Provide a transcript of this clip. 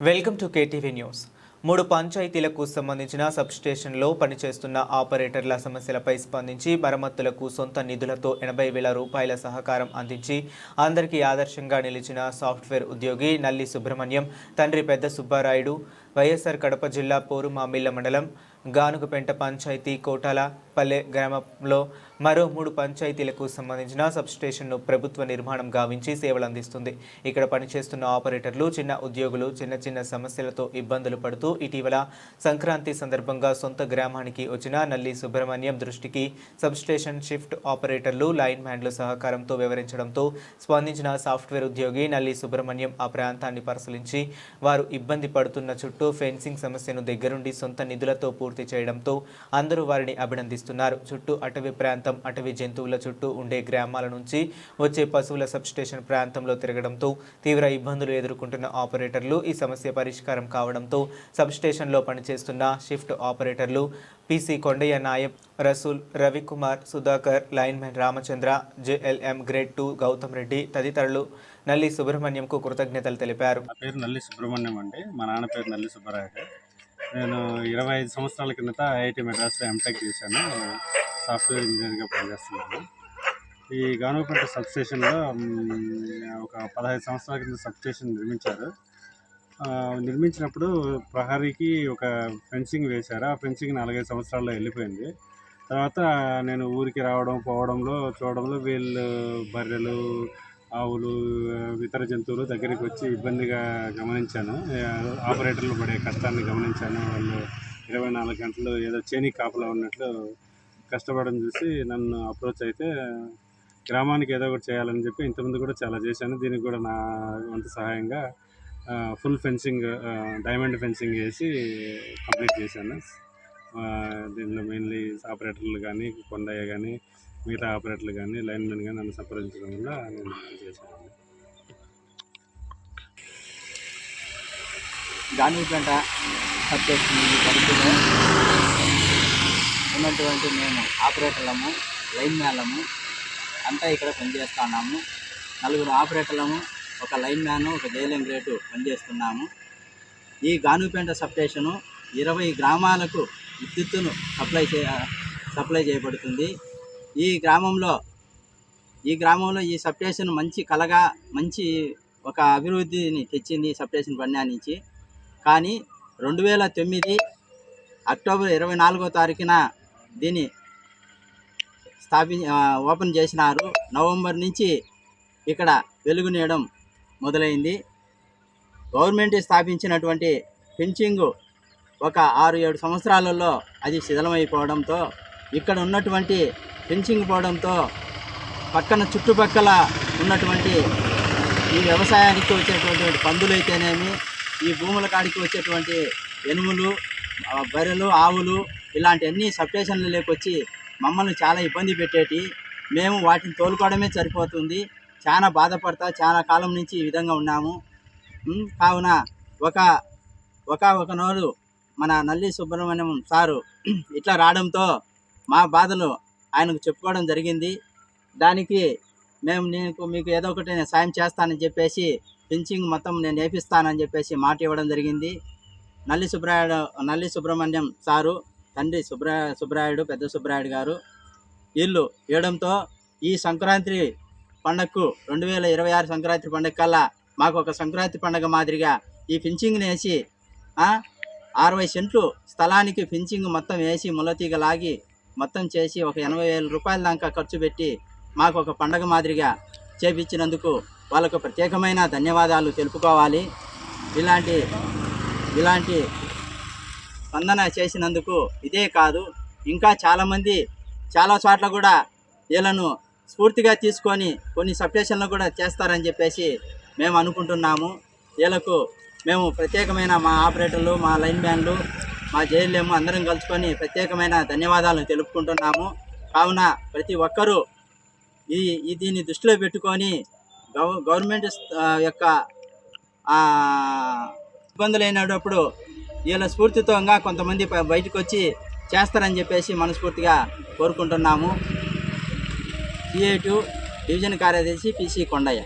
Welcome to KTV news. మూడు పంచాయతీలకు సంబంధించిన సబ్స్టేషన్లో పనిచేస్తున్న ఆపరేటర్ల సమస్యలపై స్పందించి మరమ్మతులకు సొంత నిధులతో ఎనభై వేల రూపాయల సహకారం అందించి అందరికీ ఆదర్శంగా నిలిచిన సాఫ్ట్వేర్ ఉద్యోగి నల్లి సుబ్రహ్మణ్యం తండ్రి పెద్ద సుబ్బారాయుడు వైఎస్ఆర్ కడప జిల్లా పోరుమామిళ్ళ మండలం గానుకపెంట పంచాయతీ కోటాల పల్లె గ్రామంలో మరో మూడు పంచాయతీలకు సంబంధించిన సబ్స్టేషన్ను ప్రభుత్వ నిర్మాణం గావించి సేవలు అందిస్తుంది. ఇక్కడ పనిచేస్తున్న ఆపరేటర్లు చిన్న ఉద్యోగులు చిన్న చిన్న సమస్యలతో ఇబ్బందులు పడుతూ ఇటీవల సంక్రాంతి సందర్భంగా సొంత గ్రామానికి వచ్చిన నల్లి సుబ్రహ్మణ్యం దృష్టికి సబ్స్టేషన్ షిఫ్ట్ ఆపరేటర్లు లైన్ మ్యాన్ల సహకారంతో వివరించడంతో స్పందించిన సాఫ్ట్వేర్ ఉద్యోగి నల్లి సుబ్రహ్మణ్యం ఆ ప్రాంతాన్ని పరిశీలించి వారు ఇబ్బంది పడుతున్న చుట్టూ ఫెన్సింగ్ సమస్యను దగ్గరుండి సొంత నిధులతో పూర్తి చేయడంతో అందరూ వారిని అభినందిస్తున్నారు. చుట్టూ అటవీ ప్రాంతం అటవీ జంతువుల చుట్టూ ఉండే గ్రామాల నుంచి వచ్చే పశువుల సబ్స్టేషన్ ప్రాంతంలో తిరగడంతో తీవ్ర ఇబ్బందులు ఎదుర్కొంటున్న ఆపరేటర్లు ఈ సమస్య పరిష్కారం కావడంతో సబ్స్టేషన్లో పనిచేస్తున్న షిఫ్ట్ ఆపరేటర్లు PC Kondaiah Nayab Rasool Ravikumar Sudhakar linemen Ramachandra JLM grade two Gautham Reddy తదితరులు నల్లి సుబ్రహ్మణ్యంకు కృతజ్ఞతలు తెలిపారు. నా పేరు నల్లి సుబ్రహ్మణ్యం అండి. మా నాన్న పేరు నల్లి సుబ్బరాయ నేను ఇరవై ఐదు సంవత్సరాల కిందట ఐఐటి మెడ్రాస్లో ఎంటెక్ చేశాను. సాఫ్ట్వేర్ ఇంజనీర్గా పనిచేస్తున్నాను. ఈ గానుగుపేట సబ్ స్టేషన్లో ఒక పదహైదు సంవత్సరాల కింద సబ్ స్టేషన్ నిర్మించారు నిర్మించినప్పుడు ప్రహరీకి ఒక ఫెన్సింగ్ వేశారు. ఆ ఫెన్సింగ్ నాలుగైదు సంవత్సరాల్లో వెళ్ళిపోయింది. తర్వాత నేను ఊరికి రావడం పోవడంలో చూడడంలో వీళ్ళు బర్రెలు ఆవులు ఇతర జంతువులు దగ్గరికి వచ్చి ఇబ్బందిగా గమనించాను. ఆపరేటర్లు పడే కష్టాన్ని గమనించాను. వాళ్ళు ఇరవై నాలుగు గంటలు ఏదో చేని కాపలా ఉన్నట్లు కష్టపడడం చూసి నన్ను అప్రోచ్ అయితే గ్రామానికి ఏదో ఒకటి చేయాలని చెప్పి ఇంతకుముందు కూడా చాలా చేశాను. దీనికి కూడా నా వంతు సహాయంగా ఫుల్ ఫెన్సింగ్ డైమండ్ ఫెన్సింగ్ వేసి కంప్లీట్ చేశాను. దీనిలో మెయిన్లీ ఆపరేటర్లు కానీ కొండయ్య కానీ మిగతా ఆపరేటర్లు కానీ లైన్మెన్ కానీ నన్ను సంప్రదించడం వల్ల నేను చేశాను గాంధీ గంట ఉన్నటువంటి మేము ఆపరేటర్లము లైన్ మ్యాన్లము అంతా ఇక్కడ పనిచేస్తున్నాము నలుగురు ఆపరేటర్లము ఒక లైన్ మ్యాన్ ఒక జైలం గ్రేటు పనిచేస్తున్నాము. ఈ గానుపేట సబ్స్టేషను ఇరవై గ్రామాలకు విద్యుత్తును సప్లై చే సప్లై చేయబడుతుంది. ఈ గ్రామంలో ఈ గ్రామంలో ఈ సబ్స్టేషన్ మంచి కలగా మంచి ఒక అభివృద్ధిని తెచ్చింది ఈ సబ్స్టేషన్ బన్యా నుంచి. కానీ రెండు వేల తొమ్మిది అక్టోబర్ ఇరవై నాలుగో తారీఖున దీన్ని స్థాపి ఓపెన్ చేసినారు. నవంబర్ నుంచి ఇక్కడ వెలుగునీయడం మొదలైంది. గవర్నమెంట్ స్థాపించినటువంటి ఫెన్సింగ్ ఒక ఆరు ఏడు సంవత్సరాలలో అది శిథిలమైపోవడంతో ఇక్కడ ఉన్నటువంటి ఫెన్సింగ్ పోవడంతో పక్కన చుట్టుపక్కల ఉన్నటువంటి ఈ వ్యవసాయానికి వచ్చేటటువంటి పందులు అయితేనేమి ఈ భూముల కాడికి వచ్చేటువంటి ఎనుములు బర్రెలు ఆవులు ఇలాంటి అన్ని లేకొచ్చి మమ్మల్ని చాలా ఇబ్బంది పెట్టేటి. మేము వాటిని తోలుకోవడమే సరిపోతుంది. చాలా బాధపడతా చాలా కాలం నుంచి ఈ విధంగా ఉన్నాము. కావున ఒక ఒక ఒక నోరు మన నల్లి సుబ్రహ్మణ్యం సారు ఇట్లా రావడంతో మా బాధలు ఆయనకు చెప్పుకోవడం జరిగింది. దానికి మేము నీకు మీకు ఏదో ఒకటి నేను సాయం చేస్తానని చెప్పేసి ఫెన్సింగ్ మొత్తం నేను నేర్పిస్తానని చెప్పేసి మాట ఇవ్వడం జరిగింది. నల్లి సుబ్రాయుడు నల్లి సుబ్రహ్మణ్యం సారు తండ్రి సుబ్రా సుబ్రాయుడు పెద్ద సుబ్రాయుడు గారు వీళ్ళు ఇవ్వడంతో ఈ సంక్రాంతి పండగకు రెండు వేల ఇరవై ఆరు సంక్రాంతి పండగ కల్లా మాకు ఒక సంక్రాంతి పండగ మాదిరిగా ఈ ఫెన్సింగ్ని వేసి అరవై సెంట్లు స్థలానికి ఫెన్సింగ్ మొత్తం వేసి ములతీగ లాగి మొత్తం చేసి ఒక ఎనభై వేల రూపాయల దాకా ఖర్చు పెట్టి మాకు ఒక పండగ మాదిరిగా చేపించినందుకు వాళ్ళకు ప్రత్యేకమైన ధన్యవాదాలు తెలుపుకోవాలి. ఇలాంటి ఇలాంటి స్పందన చేసినందుకు ఇదే కాదు. ఇంకా చాలామంది చాలా చోట్ల కూడా వీళ్ళను స్ఫూర్తిగా తీసుకొని కొన్ని సబ్స్టేషన్లు కూడా చేస్తారని చెప్పేసి మేము అనుకుంటున్నాము. వీళ్ళకు మేము ప్రత్యేకమైన మా ఆపరేటర్లు మా లైన్ మ్యాన్లు మా జైళ్ళేమో అందరం కలుసుకొని ప్రత్యేకమైన ధన్యవాదాలు తెలుపుకుంటున్నాము. కావున ప్రతి ఒక్కరూ ఈ ఈ దీన్ని దృష్టిలో పెట్టుకొని గవ గవర్నమెంట్ యొక్క ఆ, ఇబ్బందులు అయినప్పుడు వీళ్ళ స్ఫూర్తితో ఇంకా కొంతమంది బయటకు వచ్చి చేస్తారని చెప్పేసి మనస్ఫూర్తిగా కోరుకుంటున్నాము. సిఐ డివిజన్ కార్యదర్శి పిసి కొండయ్య.